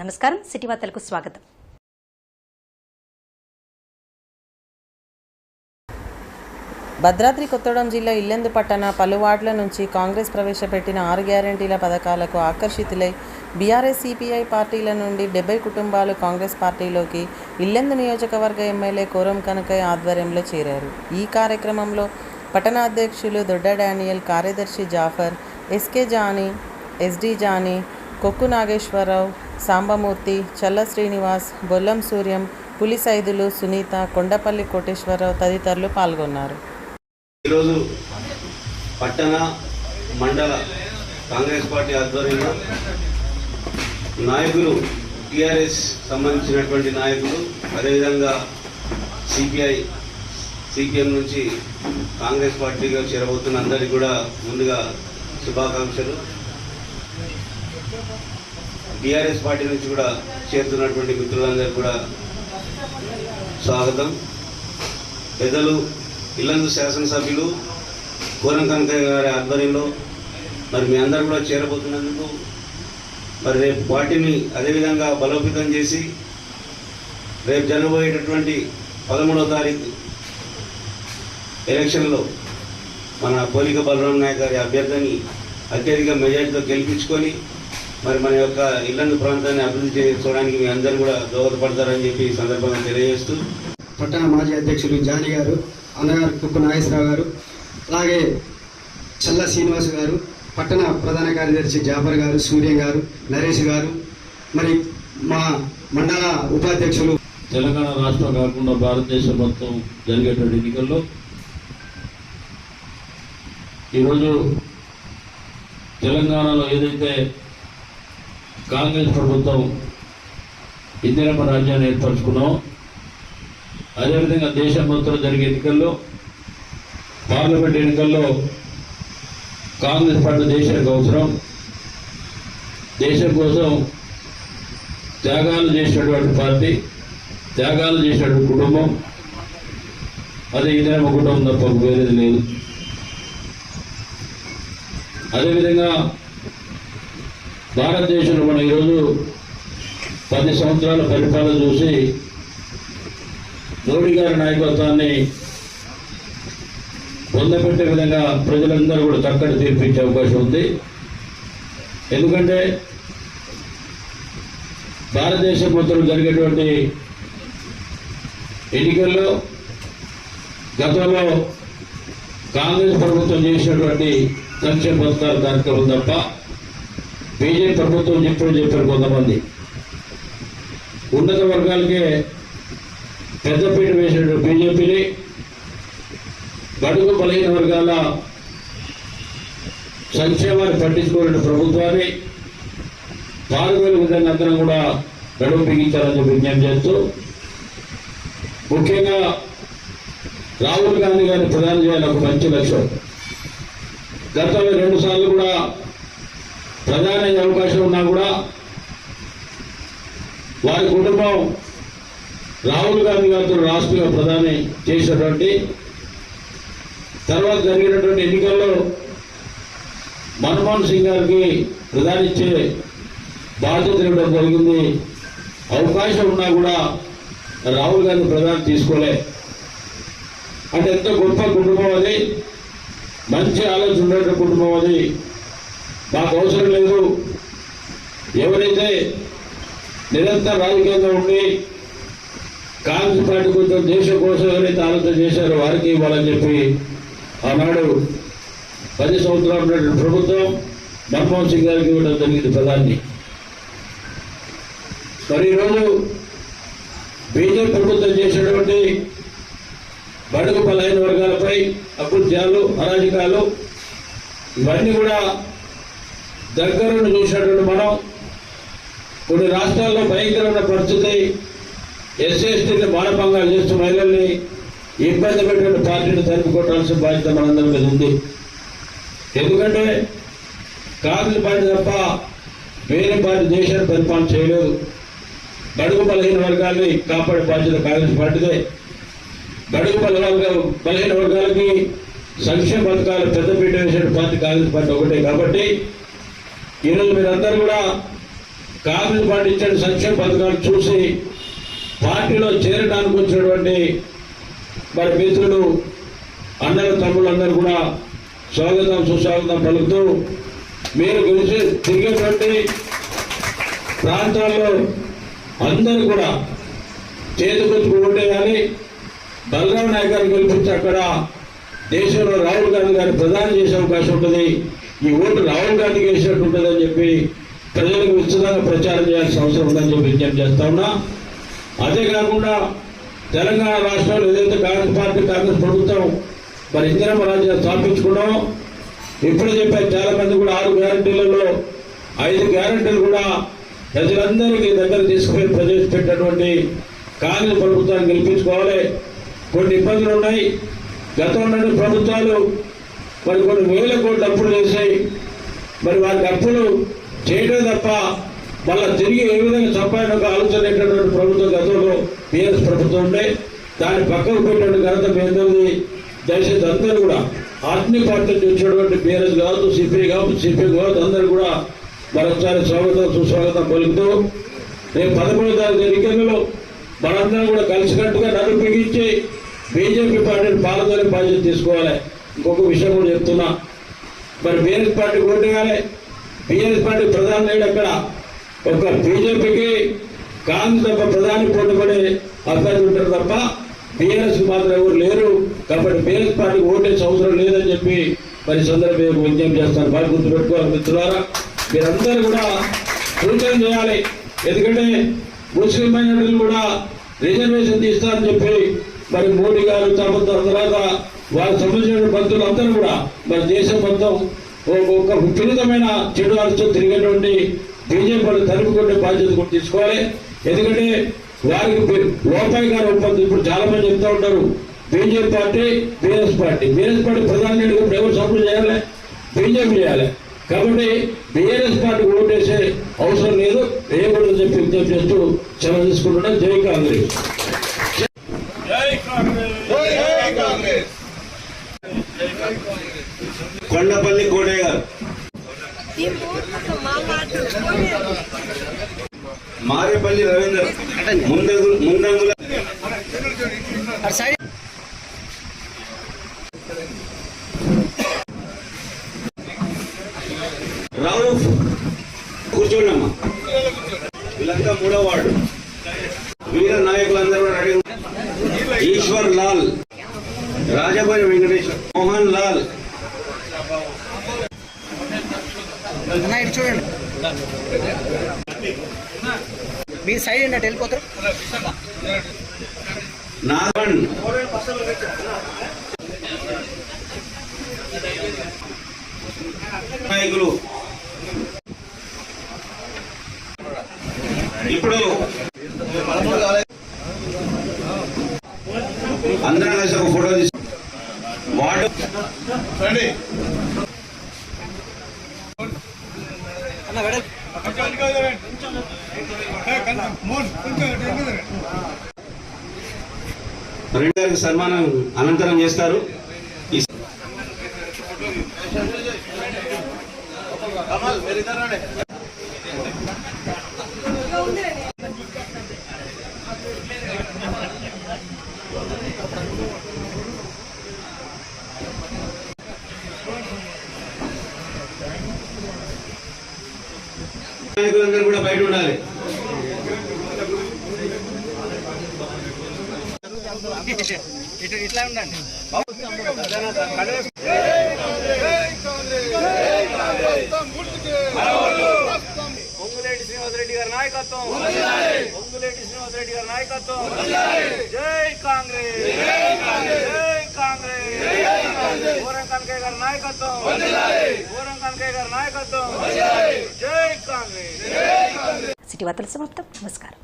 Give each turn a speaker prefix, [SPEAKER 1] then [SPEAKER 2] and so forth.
[SPEAKER 1] నమస్కారం. సిటీ వార్తలకు స్వాగతం.
[SPEAKER 2] భద్రాద్రి కొత్తగూడెం జిల్లా ఇల్లెందు పట్టణ పలు వార్డుల నుంచి కాంగ్రెస్ ప్రవేశపెట్టిన ఆరు గ్యారంటీల పథకాలకు ఆకర్షితులై బీఆర్ఎస్ సిపిఐ పార్టీల నుండి డెబ్బై కుటుంబాలు కాంగ్రెస్ పార్టీలోకి ఇల్లెందు నియోజకవర్గ ఎమ్మెల్యే కోరం కనకయ్య ఆధ్వర్యంలో చేరారు. ఈ కార్యక్రమంలో పట్టణ అధ్యక్షులు దొడ్డ డానియల్ కార్యదర్శి Jafar SK Johnny SD Johnny Kokku Nageswararao Sambamurthy Challa Srinivas Bollam Suryam పులిసైదులు Sunitha Kondapalli Koteswararao తదితరులు పాల్గొన్నారు.
[SPEAKER 3] ఈరోజు పట్టణ మండల కాంగ్రెస్ పార్టీ ఆధ్వర్యంలో నాయకులు టీఆర్ఎస్ సంబంధించినటువంటి నాయకులు అదేవిధంగా సిపిఐ సిపిఎం నుంచి కాంగ్రెస్ పార్టీగా చేరబోతున్న అందరికీ కూడా ముందుగా శుభాకాంక్షలు. టిఆర్ఎస్ పార్టీ నుంచి కూడా చేరుతున్నటువంటి మిత్రులందరికీ కూడా స్వాగతం. పెద్దలు ఇల్లందు శాసనసభ్యులు కోరం కనకయ్య గారి ఆధ్వర్యంలో మరి మీ అందరూ కూడా చేరబోతున్నందుకు మరి రేపు పార్టీని అదేవిధంగా బలోపేతం చేసి రేపు జరగబోయేటటువంటి పదమూడవ తారీఖు ఎలక్షన్లో మన పోలిక బలరాం నాయక్ గారి అభ్యర్థిని అత్యధిక మెజార్టీతో గెలిపించుకొని మరి మన యొక్క ఇల్లందు ప్రాంతాన్ని అభివృద్ధి చేసుకోవడానికి మీ అందరూ కూడా దోహదపడతారని చెప్పి ఈ సందర్భంగా తెలియజేస్తూ
[SPEAKER 4] పట్టణ మాజీ అధ్యక్షులు జానీ గారు అన్నగారు కుక్కు నాగేశ్వరరావు గారు అలాగే చల్ల శ్రీనివాస్ గారు పట్టణ ప్రధాన కార్యదర్శి జాఫర్ గారు సూర్య గారు నరేష్ గారు మరి మా మండల ఉపాధ్యక్షులు.
[SPEAKER 5] తెలంగాణ రాష్ట్రం కాకుండా భారతదేశం మొత్తం జరిగేటువంటి ఎన్నికల్లో ఈరోజు తెలంగాణలో ఏదైతే కాంగ్రెస్ ప్రభుత్వం ఇందిరమ్మ రాజ్యాన్ని ఏర్పరచుకున్నాం. అదేవిధంగా దేశం మొత్తం జరిగే ఎన్నికల్లో పార్లమెంట్ ఎన్నికల్లో కాంగ్రెస్ పార్టీ దేశానికి అవసరం. దేశం కోసం త్యాగాలు చేసినటువంటి పార్టీ త్యాగాలు చేసినటువంటి కుటుంబం. అదే ఇందిరమ్మ కుటుంబం తప్ప వేరేది లేదు. అదేవిధంగా భారతదేశంలో మనం ఈరోజు పది సంవత్సరాల పరిపాలన చూసి మోడీ గారి నాయకత్వాన్ని పొందపెట్టే విధంగా ప్రజలందరూ కూడా చక్కటి తీర్పించే అవకాశం ఉంది. ఎందుకంటే భారతదేశం మొత్తం జరిగేటువంటి ఎన్నికల్లో గతంలో కాంగ్రెస్ ప్రభుత్వం చేసినటువంటి సంక్షేమ పథకాల కార్యక్రమం తప్ప బీజేపీ ప్రభుత్వం చెప్పారు చెప్పారు కొంతమంది. ఉన్నత వర్గాలకే పెద్దపీట వేసిన బీజేపీని బడుగు బలహీన వర్గాల సంక్షేమాన్ని పట్టించుకోలేని ప్రభుత్వాన్ని పాల్గొనే విధంగా అందరం కూడా గడువు బిగించాలని చెప్పి విజ్ఞప్తి చేస్తూ ముఖ్యంగా రాహుల్ గాంధీ గారిని ప్రధాని చేయాలి ఒక మంచి లక్ష్యం. గతంలో రెండు సార్లు కూడా ప్రధాని అవకాశం ఉన్నా కూడా వారి కుటుంబం రాహుల్ గాంధీ గారితో రాష్ట్రంగా ప్రధాని చేసినటువంటి తర్వాత జరిగినటువంటి ఎన్నికల్లో మన్మోహన్ సింగ్ గారికి ప్రధాని ఇచ్చే బాధ్యత ఇవ్వడం జరిగింది. అవకాశం ఉన్నా కూడా రాహుల్ గాంధీ ప్రధాని తీసుకోలే. అంటే ఎంత గొప్ప కుటుంబం అది. మంచి ఆలోచన ఉండేట కుటుంబం అది. మాకు అవసరం లేదు. ఎవరైతే నిరంతర రాజకీయంగా ఉండి కాంగ్రెస్ పార్టీ కొంచెం దేశం కోసం ఎవరైతే ఆలోచన చేశారో వారికి ఇవ్వాలని చెప్పి ఆనాడు పది సంవత్సరాలు ఉన్నటువంటి ప్రభుత్వం మన్మోహన్ సింగ్ గారికి ఇవ్వడం జరిగింది ప్రధాని. మరి ఈరోజు బీజేపీ ప్రభుత్వం చేసినటువంటి బడుగు బలహీన వర్గాలపై అకృత్యాలు అరాజకాలు ఇవన్నీ కూడా దగ్గరుండి చూసినటువంటి మనం కొన్ని రాష్ట్రాల్లో భయంకరమైన పరిస్థితి ఎస్సీ ఎస్టీని మానభంగాలు చేస్తూ మహిళల్ని ఇబ్బంది పెట్టిన పార్టీని తరిమి బాధ్యత మనందరి మీద ఉంది. ఎందుకంటే కాంగ్రెస్ పార్టీ తప్ప వేరే పార్టీ దేశాన్ని పరిపాలన చేయలేదు. బడుగు బలహీన వర్గాల్ని కాపాడే బాధ్యత కాంగ్రెస్ పార్టీదే. బడుగు బలహీన బలహీన వర్గాలకి సంక్షేమ పథకాలు పెద్దపీట వేసిన పార్టీ కాంగ్రెస్ పార్టీ ఒకటే కాబట్టి ఈరోజు మీరందరూ కూడా కాంగ్రెస్ పార్టీ ఇచ్చిన సంక్షేమ పథకాలు చూసి పార్టీలో చేరడానికి వచ్చినటువంటి మరి మిత్రులు అన్నల తమ్ముళ్ళందరూ కూడా స్వాగతం సుస్వాగతం పలుకుతూ మీరు గురించి తిరిగేటువంటి ప్రాంతాల్లో అందరూ కూడా చేతికొచ్చి ఓటేయాలి. బలరాం నాయక్ గారిని గెలిపించి అక్కడ దేశంలో రాహుల్ గాంధీ గారిని ప్రధానం చేసే అవకాశం ఉంటుంది ఈ ఓటు రాహుల్ గాంధీకి వేసినట్టు ఉంటుందని చెప్పి ప్రజలకు విస్తృతంగా ప్రచారం చేయాల్సిన అవసరం ఉందని చెప్పి విజ్ఞప్తి చేస్తా ఉన్నా. అదే కాకుండా తెలంగాణ రాష్ట్రంలో ఏదైతే కాంగ్రెస్ పార్టీ కాంగ్రెస్ ప్రభుత్వం మరి ఇందిరమ్మ రాజ్యం స్థాపించుకున్నాం ఇప్పుడే చెప్పారు చాలా మంది కూడా ఆరు గ్యారంటీలలో ఐదు గ్యారంటీలు కూడా ప్రజలందరికీ దగ్గర తీసుకుపోయి ప్రవేశపెట్టినటువంటి కాంగ్రెస్ ప్రభుత్వాన్ని గెలిపించుకోవాలి. కొన్ని ఇబ్బందులు ఉన్నాయి. గతంలో ప్రభుత్వాలు మరి కొన్ని వేల కోట్లు అప్పులు చేశాయి మరి వారికి అప్పులు చేయడం తప్ప మళ్ళా తిరిగి ఏ విధంగా సంపాదన ఒక ఆలోచన ఎట్టినటువంటి ప్రభుత్వం గతంలో బీఆర్ఎస్ ప్రభుత్వం ఉండే. దాన్ని పక్కకు పెట్టినట్టు ఘనత మీ దయచేసి అందరూ కూడా అన్ని పార్టీలు వచ్చినటువంటి బీఆర్ఎస్ కావచ్చు సిపిఐ కావచ్చు సిపిఐ కావచ్చు అందరూ కూడా మరొకసారి స్వాగతం సుస్వాగతం పలుకుతూ రేపు పదమూడు తారీఖు ఎన్నికలలో మనందరం కూడా కలిసికట్టుగా నన్ను బిగించి బీజేపీ పార్టీని పాల్గొనే బాధ్యత తీసుకోవాలి. ఇంకొక విషయం కూడా చెప్తున్నా. మరి బీఆర్ఎస్ పార్టీ ఓటేయాలి బీఆర్ఎస్ పార్టీ ప్రధాని లేడు అక్కడ. ఒక బీజేపీకి కాంగ్రెస్ తప్ప ప్రధాని పోటీపడే అభ్యర్థి ఉంటారు తప్ప బీఆర్ఎస్ మాత్రం ఎవరు లేరు. కాబట్టి బీఆర్ఎస్ పార్టీకి ఓటేసే అవసరం లేదని చెప్పి మరి సందర్భంగా విజ్ఞప్తి చేస్తాను. బాగా గుర్తుపెట్టుకోవాలి మిత్రులారా. మీరందరూ కూడా సూచన చేయాలి. ఎందుకంటే ముస్లిం మైనార్టీలు కూడా రిజర్వేషన్ తీస్తారని చెప్పి మరి మోడీ గారు తర్వాత తర్వాత వారికి సంబంధించిన భక్తులు అందరూ కూడా మన దేశం మొత్తం ఒక విపరీతమైన చెడు ఆలోచన తిరిగేటువంటి బీజేపీ తరుపుకునే బాధ్యత కూడా తీసుకోవాలి. ఎందుకంటే వారికి లోపాయి గారు ఒప్పందం ఇప్పుడు చాలా మంది చెప్తా ఉంటారు BJP party BS party. BS party ప్రధాని ఇప్పుడు ఎవరు సపోర్ట్ చేయాలి? బీజేపీ చేయాలి. కాబట్టి బీఆర్ఎస్ పార్టీ ఓటేసే అవసరం లేదు. వేయకూడదని చెప్పి విజ్ఞప్తి చేస్తూ సెలవు తీసుకుంటున్నా. జై కాంగ్రెస్.
[SPEAKER 3] కొండపల్లి కోడయ్య గారు. మారేపల్లి రవీందర్. ముందంగు ముందంగుల రౌఫ్ కూర్చోండమ్మా. వీళ్ళంతా మూడో వార్డు.
[SPEAKER 6] సైడ్ ఏంటంటే వెళ్ళిపోతారు
[SPEAKER 3] ఇప్పుడు అందరం కలిసి ఒక ఫోటో తీసు వార్డు
[SPEAKER 6] అన్న వెడల్
[SPEAKER 3] రెండు గారికి సన్మానం అనంతరం చేస్తారు. ఈ కూడా బయట ఉండాలి.
[SPEAKER 6] ఇట్లా ఉండండి.
[SPEAKER 7] శ్రీనివాసరెడ్డి గారి నాయకత్వం. పొంగులేటి శ్రీనివాసరెడ్డి గారి నాయకత్వం. జై కాంగ్రెస్. జై కాంగ్రెస్. ఊరం కనకయ్య గారి నాయకత్వం. ఊరం కనకయ్య గారి నాయకత్వం. జై కాంగ్రెస్.
[SPEAKER 1] సిటీ వార్తలు సమాప్తం. నమస్కారం.